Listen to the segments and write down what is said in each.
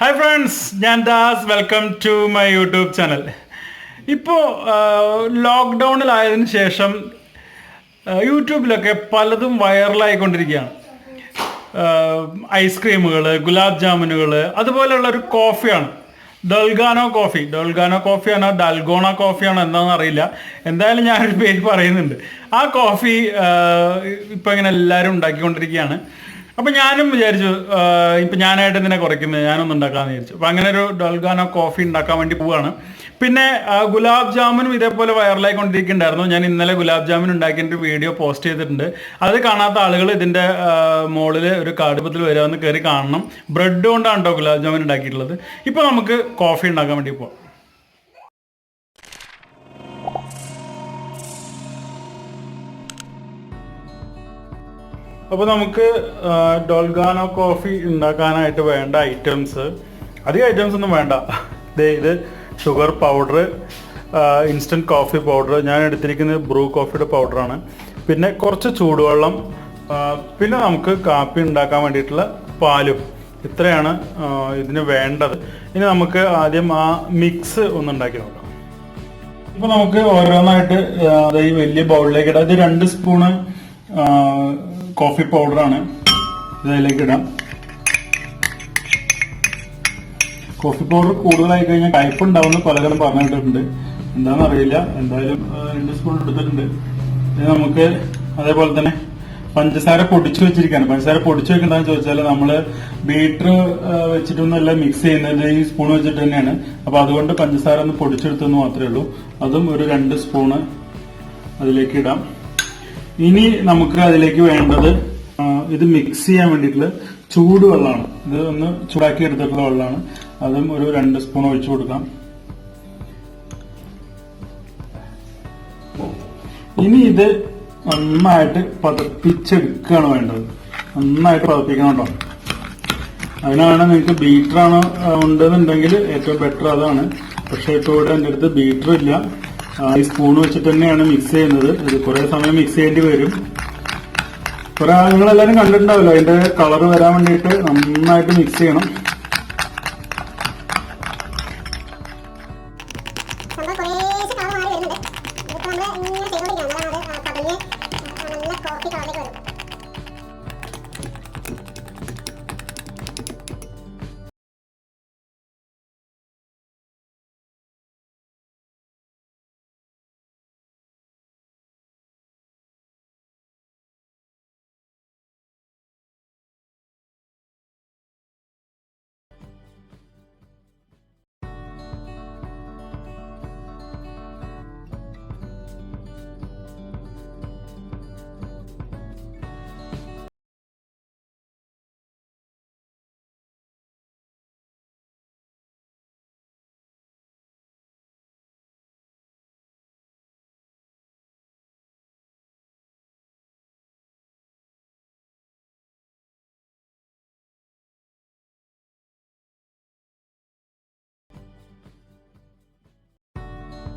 Hi friends ഞാൻ Das. Welcome to my YouTube channel ഇപ്പോൾ ലോക്ക്ഡൗണിലായതിനു ശേഷം യൂട്യൂബിലൊക്കെ പലതും വൈറലായിക്കൊണ്ടിരിക്കുകയാണ്. ഐസ്ക്രീമുകൾ ഗുലാബ് ജാമുനുകൾ അതുപോലെയുള്ള ഒരു കോഫിയാണ് ഡൽഗാനോ കോഫി ഡൽഗാനോ കോഫിയാണോ ഡൽഗോണ കോഫിയാണോ എന്താണെന്ന് അറിയില്ല. എന്തായാലും ഞാനൊരു പേര് പറയുന്നുണ്ട്. ആ കോഫി ഇപ്പം ഇങ്ങനെ എല്ലാവരും ഉണ്ടാക്കിക്കൊണ്ടിരിക്കുകയാണ്. അപ്പം ഞാനും വിചാരിച്ചു ഇപ്പൊ ഇപ്പം ഞാനായിട്ട് ഇതിനെ കുറയ്ക്കുന്നത് ഞാനൊന്നും ഉണ്ടാക്കാന്ന് വിചാരിച്ചു. അപ്പൊ അങ്ങനെ ഒരു ഡൽഗാനോ കോഫി ഉണ്ടാക്കാൻ വേണ്ടി പോവാണ്. പിന്നെ ഗുലാബ് ജാമുനും ഇതേപോലെ വൈറലായി കൊണ്ടിരിക്കുന്നുണ്ടായിരുന്നു ഞാൻ ഇന്നലെ ഗുലാബ് ജാമുൻ ഉണ്ടാക്കിയ ഒരു വീഡിയോ പോസ്റ്റ് ചെയ്തിട്ടുണ്ട്. അത് കാണാത്ത ആളുകൾ ഇതിന്റെ മുകളിൽ ഒരു കാടുപത്തിൽ വരാമെന്ന് കയറി കാണണം. ബ്രെഡ് കൊണ്ടാണ് കേട്ടോ ഗുലാബ് ജാമുൻ ഉണ്ടാക്കിയിട്ടുള്ളത്. ഇപ്പോൾ നമുക്ക് കോഫി ഉണ്ടാക്കാൻ വേണ്ടി പോവാം. അപ്പോൾ നമുക്ക് ഡോൾഗാനോ കോഫി ഉണ്ടാക്കാനായിട്ട് വേണ്ട ഐറ്റംസ് അധികം ഐറ്റംസ് ഒന്നും വേണ്ട. ദേ ഇത് sugar powder instant coffee powder ഞാൻ എടുത്തിരിക്കുന്നത് ബ്രൂ കോഫിയുടെ പൗഡറാണ് പിന്നെ കുറച്ച് ചൂടുവെള്ളം പിന്നെ നമുക്ക് കാപ്പി ഉണ്ടാക്കാൻ വേണ്ടിയിട്ടുള്ള പാലും. ഇത്രയാണ് ഇതിന് വേണ്ടത്. ഇനി നമുക്ക് ആദ്യം ആ മിക്സ് ഒന്ന് ഉണ്ടാക്കി നോക്കാം. ഇപ്പൊ നമുക്ക് ഓരോന്നായിട്ട് അതായത് വലിയ ബൗളിലേക്ക് ഇടാം. ഇത് രണ്ട് സ്പൂണ് കോഫി പൗഡറാണ് ഇതിലേക്ക് ഇടാം. കോഫി പൗഡർ കൂടുതലായി കഴിഞ്ഞാൽ കയ്പ് ഉണ്ടാവുന്ന പലതരം പറഞ്ഞിട്ടുണ്ട്. എന്താണെന്ന് അറിയില്ല. എന്തായാലും രണ്ട് സ്പൂൺ എടുത്തിട്ടുണ്ട്. ഇത് നമുക്ക് അതേപോലെ തന്നെ പഞ്ചസാര പൊടിച്ചു വെച്ചിരിക്കുകയാണ്. പഞ്ചസാര പൊടിച്ചു വെക്കണ്ടെന്ന് ചോദിച്ചാൽ നമ്മൾ ബീറ്റർ വെച്ചിട്ടൊന്നല്ല മിക്സ് ചെയ്യുന്നത്. ഈ സ്പൂൺ വെച്ചിട്ട് തന്നെയാണ്. അപ്പൊ അതുകൊണ്ട് പഞ്ചസാര ഒന്ന് പൊടിച്ചെടുത്തെന്ന് മാത്രമേ ഉള്ളൂ. അതും ഒരു രണ്ട് സ്പൂണ് അതിലേക്ക് ഇടാം. ഇനി നമുക്ക് അതിലേക്ക് വേണ്ടത് ഇത് മിക്സ് ചെയ്യാൻ വേണ്ടിയിട്ടുള്ള ചൂടുവെള്ളമാണ് ഇത് ഒന്ന് ചൂടാക്കി എടുത്തിട്ടുള്ള വെള്ളമാണ് അതും ഒരു രണ്ട് സ്പൂൺ ഒഴിച്ചു കൊടുക്കാം. ഇനി ഇത് നന്നായിട്ട് പതപ്പിച്ചെടുക്കുകയാണ് വേണ്ടത്. നന്നായിട്ട് പതപ്പിക്കണം കേട്ടോ. അതിനാണ് നിങ്ങൾക്ക് ആണ് ഉണ്ടെന്നുണ്ടെങ്കിൽ ഏറ്റവും ബെറ്റർ അതാണ് പക്ഷേ ഇപ്പോൾ ഇവിടെ എന്റെ അടുത്ത് ബീറ്റർ ഇല്ല. ഈ സ്പൂൺ വെച്ചിട്ട് തന്നെയാണ് മിക്സ് ചെയ്യുന്നത്. ഇത് കുറേ സമയം മിക്സ് ചെയ്യേണ്ടി വരും. കുറെ നിങ്ങളെല്ലാവരും കണ്ടിട്ടുണ്ടാവല്ലോ അതിന്റെ കളർ വരാൻ വേണ്ടിയിട്ട് നന്നായിട്ട് മിക്സ് ചെയ്യണം.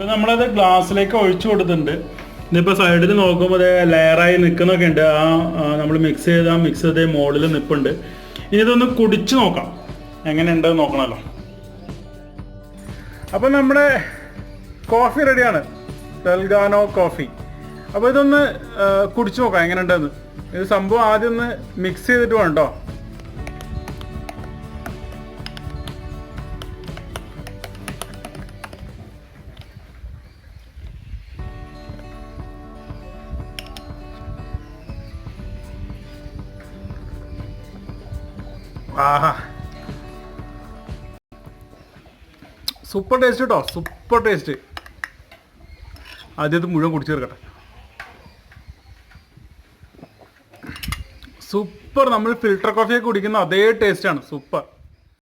ഇപ്പൊ നമ്മളത് ഗ്ലാസ്സിലേക്ക് ഒഴിച്ചു കൊടുത്തിട്ടുണ്ട്. ഇന്നിപ്പോ സൈഡിൽ നോക്കുമ്പോൾ ലെയറായി നിൽക്കുന്നൊക്കെ ഉണ്ട്. ആ നമ്മൾ മിക്സ് ചെയ്ത മിക്സ് ചെയ്ത മോളിൽ നിൽപ്പുണ്ട് ഇനി ഇതൊന്ന് കുടിച്ച് നോക്കാം. എങ്ങനെയുണ്ട് നോക്കണല്ലോ. അപ്പൊ നമ്മുടെ കോഫി റെഡിയാണ് ഡൽഗാനോ കോഫി അപ്പോൾ ഇതൊന്ന് കുടിച്ചു നോക്കാം. എങ്ങനെയുണ്ടെന്ന്. ഇത് സംഭവം ആദ്യം ഒന്ന് മിക്സ് ചെയ്തിട്ട് വേണം കേട്ടോ ആഹാ. സൂപ്പർ ടേസ്റ്റ് കേട്ടോ സൂപ്പർ ടേസ്റ്റ് ആദ്യത്തെ മുഴുവൻ കുടിച്ചു തീർക്കട്ടെ. സൂപ്പർ നമ്മൾ ഫിൽട്ടർ കോഫിയൊക്കെ കുടിക്കുന്ന അതേ ടേസ്റ്റാണ് സൂപ്പർ.